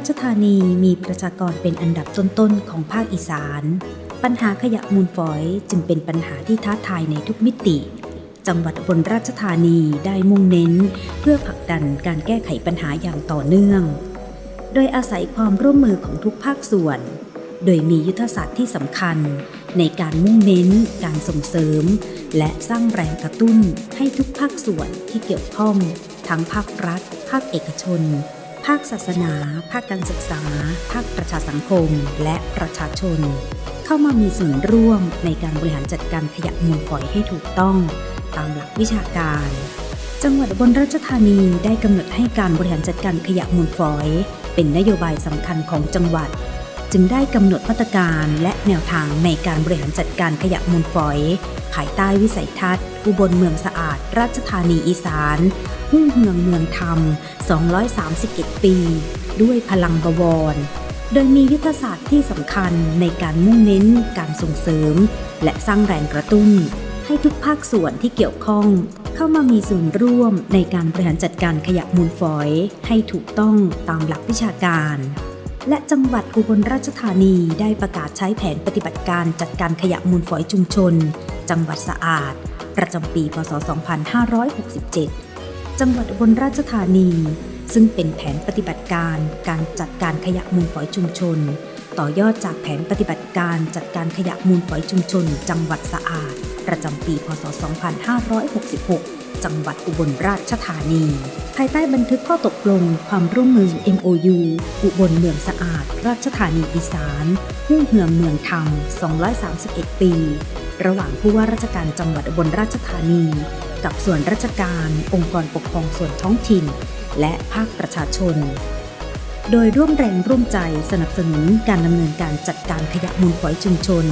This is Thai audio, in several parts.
ราชธานีมีประชากรเป็นอันดับต้นๆของภาคอีสาน ปัญหาขยะมูลฝอยจึงเป็นปัญหาที่ท้าทายในทุกมิติ จังหวัดบลราชธานีได้มุ่งเน้น เพื่อผลักดันการแก้ไขปัญหาอย่างต่อเนื่อง โดยอาศัยความร่วมมือของทุกภาคส่วน โดยมียุทธศาสตร์ที่สำคัญ ในการมุ่งเน้น การส่งเสริม และสร้างแรงกระตุ้นให้ทุกภาคส่วนที่เกี่ยวข้อง ทั้งภาครัฐ ภาคเอกชน ภาคศาสนา ภาคการศึกษา ภาคประชาสังคม และประชาชน เข้ามามีส่วนร่วมในการบริหารจัดการขยะมูลฝอยให้ถูกต้อง ตามหลักวิชาการ จังหวัดบนราชธานีได้กำหนดให้การบริหารจัดการขยะมูลฝอย เป็นนโยบายสำคัญของจังหวัด จึงได้กำหนดมาตรการและแนวทางในการบริหารจัดการขยะมูลฝอย ภายใต้วิสัยทัศน์ อุบลเมืองสะอาด ราชธานีอีสานหุ่งเฮืองเมืองธรรม 231 ปี ด้วยพลังบวร โดยมียุทธศาสตร์ที่สำคัญในการมุ่งเน้นการส่งเสริม และสร้างแรงกระตุ้น ให้ทุกภาคส่วนที่เกี่ยวข้อง เข้ามามีส่วนร่วมในการบริหารจัดการขยะมูลฝอย ให้ถูกต้องตามหลักวิชาการ และจังหวัดอุบลราชธานีได้ประกาศใช้แผนปฏิบัติการจัดการขยะมูลฝอยชุมชน จังหวัดสะอาด ประจำปี พศ 2567 จังหวัดอุบลราชธานี ซึ่งเป็นแผนปฏิบัติการการจัดการขยะมูลฝอยชุมชน ต่อยอดจากแผนปฏิบัติการจัดการขยะมูลฝอยชุมชน จังหวัดสะอาดประจำปี พศ 2566 จังหวัดอุบลราชธานี ภายใต้บันทึกข้อตกลงความร่วมมือ MOU อุบลเมืองสะอาด ราชธานีอีสานหุ่งเหืองเมืองธรรม 231 ปี ระหว่างผู้ว่าราชการจังหวัดอุบลราชธานี กับส่วนราชการ องค์กรปกครองส่วนท้องถิ่น และภาคประชาชนโดยร่วมแรงร่วมใจสนับสนุนการดำเนินการจัดการขยะมูลฝอยชุมชน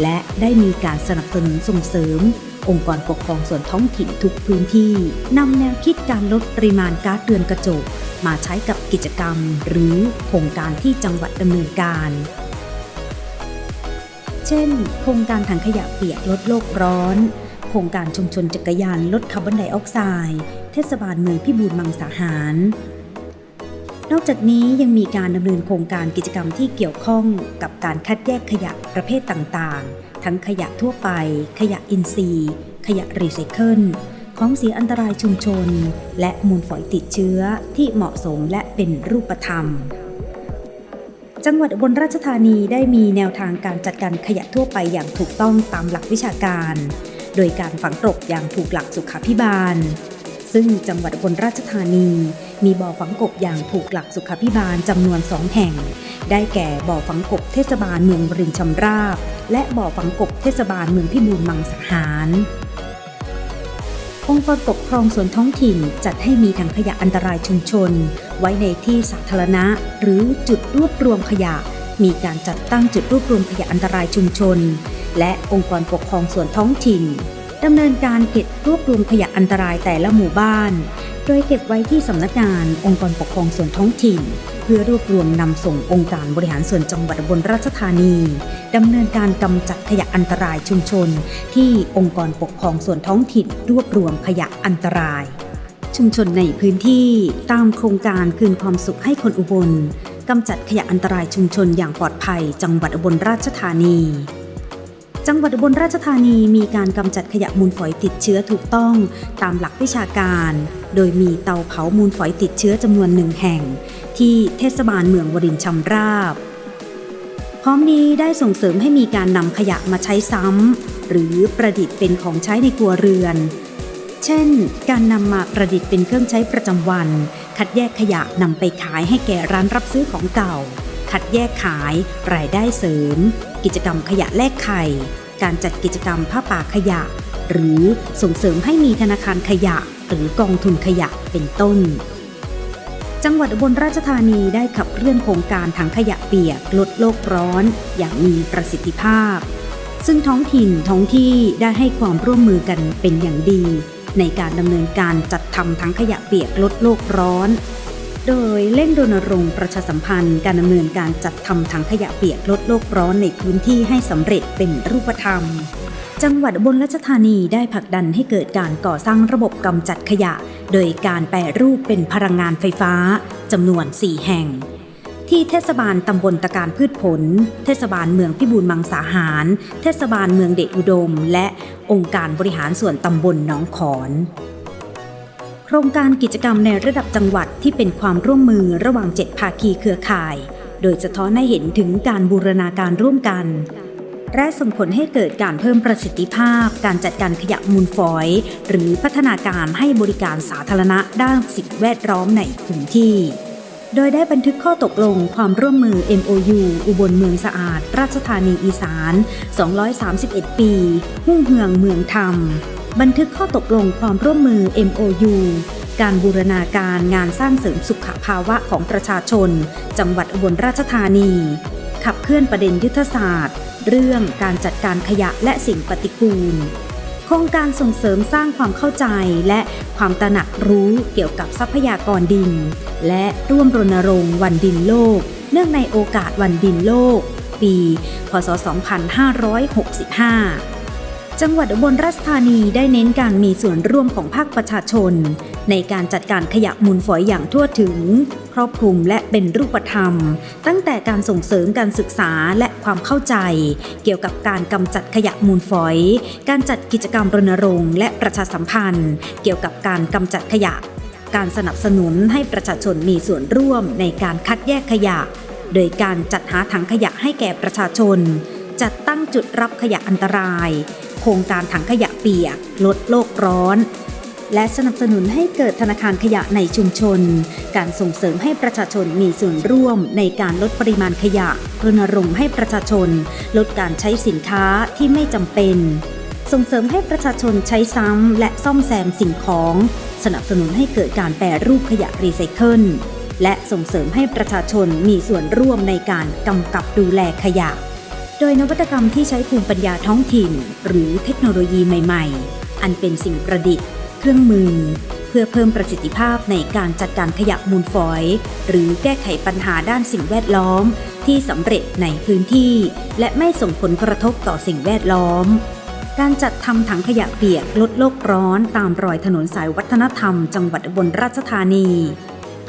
และได้มีการสนับสนุนส่งเสริม องค์กรปกครองส่วนท้องถิ่นทุกพื้นที่นำแนวคิดการลดปริมาณก๊าซเรือนกระจก มาใช้กับกิจกรรม หรือโครงการที่จังหวัดดำเนินการ เช่น โครงการถังขยะเปียกลดโลกร้อน โครงการชุมชนจักรยานลดคาร์บอนไดออกไซด์เทศบาลเมืองพิบูลมังสาหาร นอกจากนี้ยังมีการดำเนินโครงการกิจกรรมที่เกี่ยวข้องกับการคัดแยกขยะประเภทต่างๆ ทั้งขยะทั่วไป ขยะอินทรีย์ ขยะรีไซเคิลของเสียอันตรายชุมชน และมูลฝอยติดเชื้อที่เหมาะสมและเป็นรูปธรรม จังหวัดบลราชธานีได้มีแนวทางการจัดการขยะทั่วไปอย่างถูกต้องตามหลักวิชาการ โดยการฝังกลบอย่างถูกหลักสุขาพิบาล ซึ่งจังหวัดบลราชธานี มีบ่อฝังกบอย่างถูกหลักสุขาพิบาลจำนวนสองแห่ง ได้แก่บ่อฝังกบเทศบาลเมืองบรินชำราบ และบ่อฝังกบเทศบาลเมืองพิบูลมังสาหารองค์กรปกครองส่วนท้องถิ่นจัดให้มีถังขยะอันตรายชุมชน ไว้ในที่สาธารณะ หรือจุดรวบรวมขยะ มีการจัดตั้งจุดรวบรวมขยะอันตรายชุมชน และองค์กรปกครองส่วนท้องถิ่นดำเนินการเก็บรวบรวมขยะอันตรายแต่ละหมู่บ้าน โดยเก็บไว้ที่สำนักงานองค์กรปกครองส่วนท้องถิ่น เพื่อรวบรวมนำส่งองค์การบริหารส่วนจังหวัดอุบลราชธานีดำเนินการกำจัดขยะอันตรายชุมชน ที่องค์กรปกครองส่วนท้องถิ่น รวบรวมขยะอันตราย ชุมชนในพื้นที่ตามโครงการคืนความสุขให้คนอุบลกำจัดขยะอันตรายชุมชนอย่างปลอดภัย จังหวัดอุบลราชธานี จังหวัดอุบลราชธานีมีการกำจัดขยะมูลฝอยติดเชื้อถูกต้องตามหลักวิชาการ โดยมีเตาเผามูลฝอยติดเชื้อจำนวนหนึ่งแห่ง ที่เทศบาลเมืองวรินชำราบ พร้อมนี้ได้ส่งเสริมให้มีการนำขยะมาใช้ซ้ำหรือประดิษฐ์เป็นของใช้ในครัวเรือน เช่น การนำมาประดิษฐ์เป็นเครื่องใช้ประจำวัน คัดแยกขยะนำไปขายให้แก่ร้านรับซื้อของเก่า คัดแยกขายรายได้เสริม กิจกรรมขยะแลกไข่ การจัดกิจกรรมผ้าป่าขยะ หรือส่งเสริมให้มีธนาคารขยะ หรือกองทุนขยะเป็นต้น จังหวัดอุบลราชธานีได้ขับเคลื่อนโครงการถังขยะเปียกลดโลกร้อน อย่างมีประสิทธิภาพ ซึ่งท้องถิ่นท้องที่ได้ให้ความร่วมมือกันเป็นอย่างดี ในการดำเนินการจัดทำถังขยะเปียกลดโลกร้อน โดยเร่งรณรงค์ประชาสัมพันธ์การดำเนินการจัดทำถังขยะเปียกลดโลกร้อนในพื้นที่ให้สำเร็จเป็นรูปธรรม จังหวัดบลราชธานีได้ผลักดันให้เกิดการก่อสร้างระบบกำจัดขยะ โดยการแปรรูปเป็นพลังงานไฟฟ้าจำนวน 4 แห่ง ที่เทศบาลตำบลตะการพืชผล เทศบาลเมืองพิบูลมังสาหาร เทศบาลเมืองเดชอุดม และองค์การบริหารส่วนตำบลหนองขอน โครงการกิจกรรมในระดับจังหวัดที่เป็นความร่วมมือระหว่าง7ภาคีเครือข่าย โดยสะท้อนให้เห็นถึงการบูรณาการร่วมกัน และส่งผลให้เกิดการเพิ่มประสิทธิภาพ การจัดการขยะมูลฝอย หรือพัฒนาการให้บริการสาธารณะด้านสิ่งแวดล้อมในพื้นที่โดยได้บันทึกข้อตกลงความร่วมมือ MOU อุบลเมืองสะอาด ราชธานีอีสาน 231 ปี หุ่งเหืองเมืองธรรม บันทึกข้อตกลงความร่วมมือ MOU การบูรณาการงานสร้างเสริมสุขภาวะของประชาชน จังหวัดอุบลราชธานี ขับเคลื่อนประเด็นยุทธศาสตร์ เรื่องการจัดการขยะและสิ่งปฏิกูล โครงการส่งเสริมสร้างความเข้าใจและความตระหนักรู้เกี่ยวกับทรัพยากรดิน และร่วมรณรงค์วันดินโลก เนื่องในโอกาสวันดินโลก ปี พศ 2565 จังหวัดอุบลราชธานีได้เน้นการมีส่วนร่วมของภาคประชาชน ในการจัดการขยะมูลฝอยอย่างทั่วถึง ครอบคลุมและเป็นรูปธรรม ตั้งแต่การส่งเสริมการศึกษาและความเข้าใจ เกี่ยวกับการกำจัดขยะมูลฝอย การจัดกิจกรรมรณรงค์และประชาสัมพันธ์ เกี่ยวกับการกำจัดขยะ การสนับสนุนให้ประชาชนมีส่วนร่วมในการคัดแยกขยะ โดยการจัดหาถังขยะให้แก่ประชาชน จัดตั้งจุดรับขยะอันตราย โครงการถังขยะเปียก ลดโลกร้อน และสนับสนุนให้เกิดธนาคารขยะในชุมชน การส่งเสริมให้ประชาชนมีส่วนร่วมในการลดปริมาณขยะรณรงค์ให้ประชาชน ลดการใช้สินค้าที่ไม่จำเป็น ส่งเสริมให้ประชาชนใช้ซ้ำและซ่อมแซมสิ่งของ สนับสนุนให้เกิดการแปรรูปขยะรีไซเคิลและส่งเสริมให้ประชาชนมีส่วนร่วมในการกำกับดูแลขยะ โดยนวัตกรรมที่ใช้ภูมิปัญญาท้องถิ่น หรือเทคโนโลยีใหม่ๆ อันเป็นสิ่งประดิษฐ์ เครื่องมือ เพื่อเพิ่มประสิทธิภาพในการจัดการขยะมูลฝอย หรือแก้ไขปัญหาด้านสิ่งแวดล้อม ที่สำเร็จในพื้นที่ และไม่ส่งผลกระทบต่อสิ่งแวดล้อมการจัดทำถังขยะเปียกลดโลกร้อนตามรอยถนนสายวัฒนธรรม จังหวัดอุบลราชธานี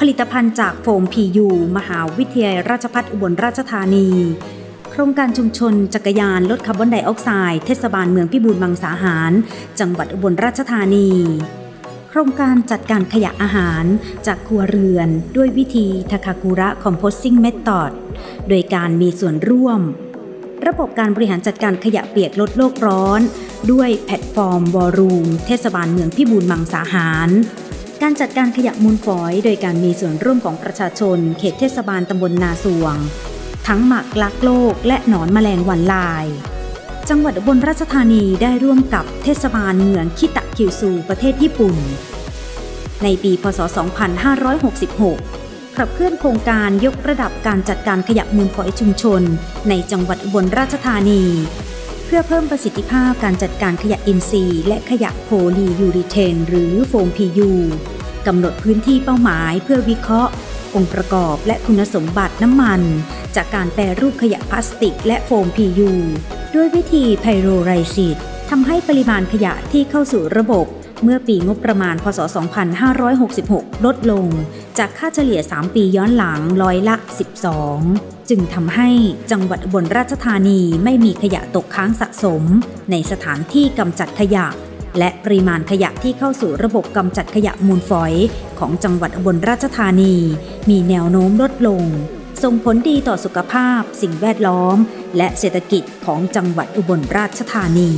ผลิตภัณฑ์จากโฟมพียูมหาวิทยาลัยราชภัฏอุบลราชธานี ครงการชุมชนจักรยานลดคาร์บอนไดออกไซด์เทศบาลเมืองพิบูลมังสาหาร จังหวัดอุบลราชธานี โครงการจัดการขยะอาหารจากครัวเรือน ด้วยวิธีทาคากุระคอมโพสซิ่งเมธอดโดยการมีส่วนร่วม ระบบการบริหารจัดการขยะเปียกลดโลกร้อน ด้วยแพลตฟอร์มวอรูมเทศบาลเมืองพิบูลมังสาหารการจัดการขยะมูลฝอย โดยการมีส่วนร่วมของประชาชน เขตเทศบาลตำบลนาสวง ทั้งหมักลักโลกและหนอนแมลงวันลาย จังหวัดอุบลราชธานีได้ร่วมกับเทศบาลเมืองคิตะคิวซูประเทศญี่ปุ่น ในปีพศ 2566 ขับเคลื่อนโครงการยกระดับการจัดการขยะมูลฝอยชุมชน ในจังหวัดอุบลราชธานี เพื่อเพิ่มประสิทธิภาพการจัดการขยะอินทรีย์ และขยะโพลียูริเทน หรือโฟมพียูกำหนดพื้นที่เป้าหมายเพื่อวิเคราะห์ องค์ประกอบและคุณสมบัติน้ำมัน จากการแปรรูปขยะพลาสติกและโฟมพียูด้วยวิธีไพโรไรซิสทำให้ปริมาณขยะที่เข้าสู่ระบบ เมื่อปีงบประมาณพศ 2566 ลดลง จากค่าเฉลี่ย 3 ปีย้อนหลังร้อยละ 12 จึงทำให้จังหวัดอุบลราชธานีไม่มีขยะตกค้างสะสม ในสถานที่กำจัดขยะ และปริมาณขยะที่เข้าสู่ระบบกำจัดขยะมูลฝอย ของจังหวัดอุบลราชธานี มีแนวโน้มลดลง ส่งผลดีต่อสุขภาพ สิ่งแวดล้อม และเศรษฐกิจของจังหวัดอุบลราชธานี